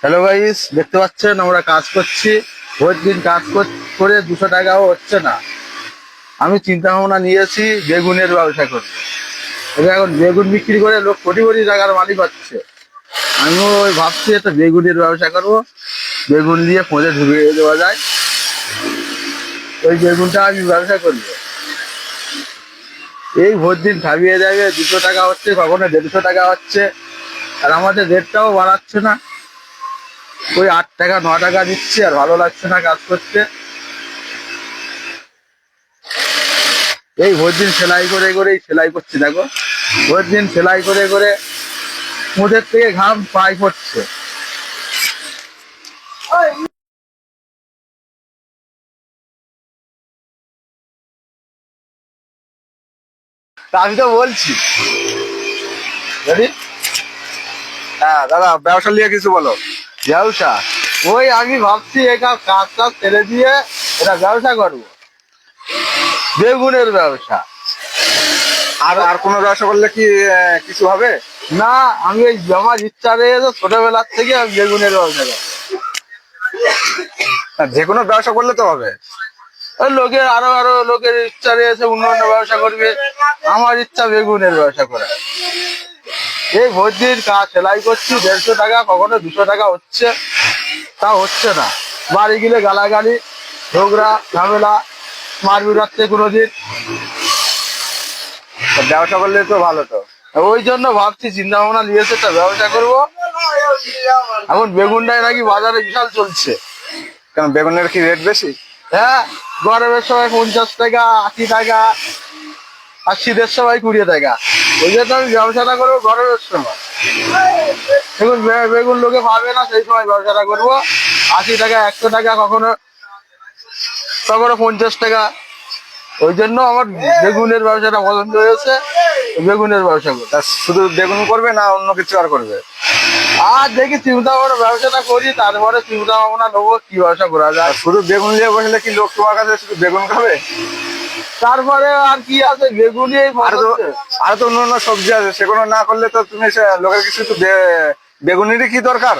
Hello guys দেখতে পাচ্ছেন, আমরা কাজ করছি। দিন কাজ কর- দুশো টাকাও হচ্ছে না। আমি চিন্তা ভাবনা নিয়েছি, বেগুনের ব্যবসা করব। এবার এখন বেগুন বিক্রি করে লোক কোটি কোটি টাকার মালিক হচ্ছে। আমিও ওই ভাবছি, একটা বেগুনের ব্যবসা করব। বেগুন দিয়ে ফোঁজে ঢুকিয়ে দেওয়া যায়। ওই বেগুনটা আমি ব্যবসা করব। এই ভোর দিন খাবিয়ে যাবে দুশো টাকা হচ্ছে, কখনো দেড়শো টাকা হচ্ছে। আর আমাদের রেটটাও বাড়াচ্ছে না। ওই আট টাকা, ন টাকা দিচ্ছে আর ভালো লাগছে না কাজ করতে। এই ভোর দিন সেলাই করে করে সেলাই করছি, দেখো। ভোর দিন সেলাই করে করে মুখের থেকে ঘাম পাই পড়ছে। আমি তো বলছি? হ্যাঁ দাদা, ব্যবসা নিয়ে কিছু বলো। ব্যবসা ওই আমি ভাবছি এটা কাজ টাজ ছেড়ে দিয়ে এটা ব্যবসা করব। বেগুনের ব্যবসা। আর আর কোনো ব্যবসা করলে কি কিছু হবে? না আমি এই আমার ইচ্ছা রয়েছে ছোটবেলার থেকে আমি বেগুনের ব্যবসা করব যে কোনো ব্যবসা করলে তো হবে। ওই লোকের আরও আরও লোকের ইচ্ছা রয়েছে অন্য অন্য ব্যবসা করবে। আমার ইচ্ছা বেগুনের ব্যবসা করা এই ভর্তির কাজ সেলাই করছি দেড়শো টাকা কখনো দুশো টাকা হচ্ছে। তা হচ্ছে না। বাড়ি গেলে গালাগালি ঝগড়া ঝামেলা মারবি রাখছে কোনোদিন। তা ব্যবসা করলে তো ভালো তো। ওই জন্য ভাবছি চিন্তা ভাবনা নিয়েছে একটা ব্যবসা করব। এখন বেগুনটাই নাকি বাজারে বিশাল চলছে। কেন বেগুনের কি রেট বেশি? হ্যাঁ গরমের সময় পঞ্চাশ টাকা আশি টাকা আর শীতের সময় কুড়ি টাকা। ওই জন্য আমি ব্যবসাটা করব গরমের সময় এখন বেগুন লোকে পাবে না, সেই সময় ব্যবসাটা করব। আশি টাকা, একশো টাকা কখনো কখনো পঞ্চাশ টাকা। ওই জন্য আমার বেগুনের ব্যবসাটা পছন্দ হয়েছে, বেগুনের ব্যবসা করব। শুধু বেগুন করবে না, অন্য কিছু আর করবে? আর দেখি চিন্তা ভাবনা ব্যবসাটা করি, তারপরে চিন্তা ভাবনা নেব, কি ব্যবসা করা যায়। শুধু বেগুন নিয়ে বসলে কি লোক তোমার কাছে শুধু বেগুন খাবে? তারপরে আর কি আছে? বেগুনি আর তো আর তো অন্য সবজি আছে সেগুলো না করলে তো তুমি লোকের কিছু তো বেগুনেরই কি দরকার?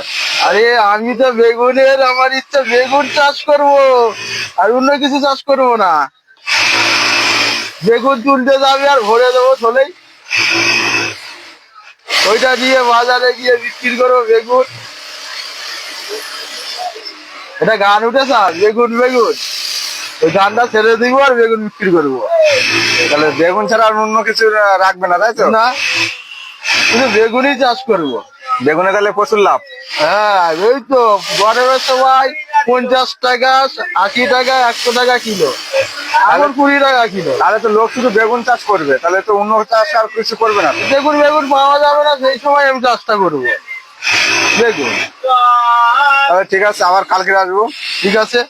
আরে আমি তো বেগুনের আমার ইচ্ছা বেগুন চাষ করব। আর অন্য কিছু চাষ করব না। বেগুন তুলতে যাবে আর ভরে দেবো থলেই। ওইটা দিয়ে বাজারে গিয়ে বিক্রি করব বেগুন। এটা গান উঠেছে বেগুন বেগুন। ওই গানটা ছেড়ে দিব আর বেগুন বিক্রি করব। তাহলে বেগুন ছাড়া আর অন্য কিছু রাখবে না তাই তো? না। শুধু বেগুনই চাষ করব। বেগুনে তাহলে প্রচুর লাভ। হ্যাঁ ওই তো গরমের সময় পঞ্চাশ টাকা আশি টাকা একশো টাকা কিলো। এখন কুড়ি টাকা কিলো। তাহলে তো লোক শুধু বেগুন চাষ করবে তাহলে তো অন্য চাষ আর কিছু করবে না বেগুন বেগুন পাওয়া যাবে না সেই সময় আমি চাষটা করব। বেগুন। তাহলে ঠিক আছে আবার কালকে আসব। ঠিক আছে।